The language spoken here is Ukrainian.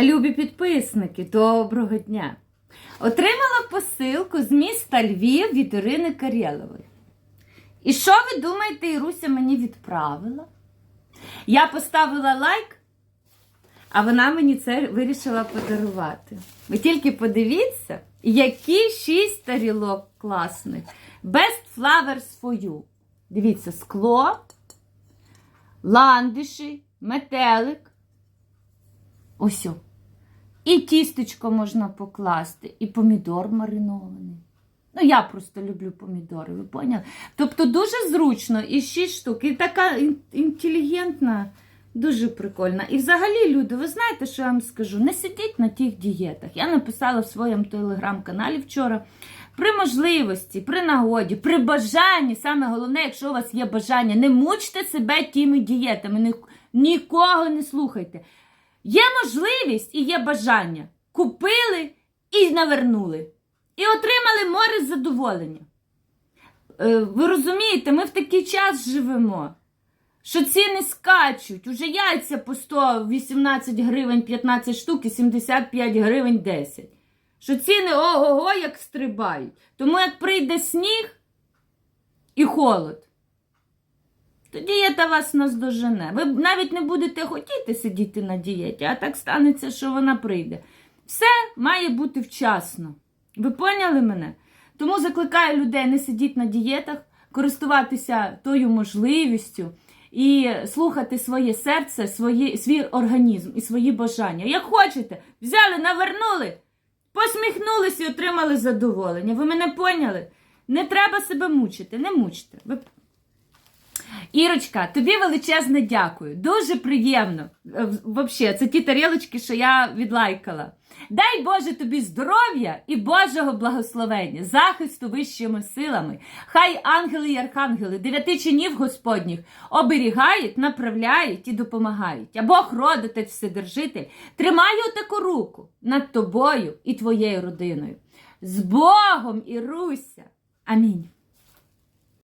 Любі підписники, доброго дня! Отримала посилку з міста Львів від Ірини Карєлової. І що ви думаєте, Іруся мені відправила? Я поставила лайк, а вона мені це вирішила подарувати. Ви тільки подивіться, які шість тарілок класних. Best Flowers for you. Дивіться, скло, ландиші, метелик. Ось. І тістечко можна покласти, і помідор маринований. Ну, я просто люблю помідори, ви поняли? Тобто дуже зручно, і 6 штук, і така інтелігентна, дуже прикольна. І взагалі, люди, ви знаєте, що я вам скажу? Не сидіть на тих дієтах. Я написала в своєму телеграм-каналі вчора. При можливості, при нагоді, при бажанні, саме головне, якщо у вас є бажання, не мучте себе тими дієтами, ні- нікого не слухайте. Є можливість і є бажання. Купили і навернули. І отримали море задоволення. Е, Ви розумієте, ми в такий час живемо, що ціни скачуть. Уже яйця по 118 гривень 15 штук і 75 гривень 10. Що ціни ого-го як стрибають. Тому як прийде сніг і холод, то дієта вас наздожене. Ви навіть не будете хотіти сидіти на дієті, а так станеться, що вона прийде. Все має бути вчасно. Ви поняли мене? Тому закликаю людей не сидіти на дієтах, користуватися тою можливістю і слухати своє серце, своє, свій організм і свої бажання. Як хочете, взяли, навернули, посміхнулися і отримали задоволення. Ви мене поняли? Не треба себе мучити, не мучте. Ви Ірочка, тобі величезне дякую. Дуже приємно. Взагалі, це ті тарілочки, що я відлайкала. Дай Боже тобі здоров'я і Божого благословення, захисту вищими силами. Хай ангели і архангели, дев'яти чинів Господніх оберігають, направляють і допомагають. А Бог родитець Вседержитель, тримає таку руку над тобою і твоєю родиною. З Богом, Іруся! Амінь.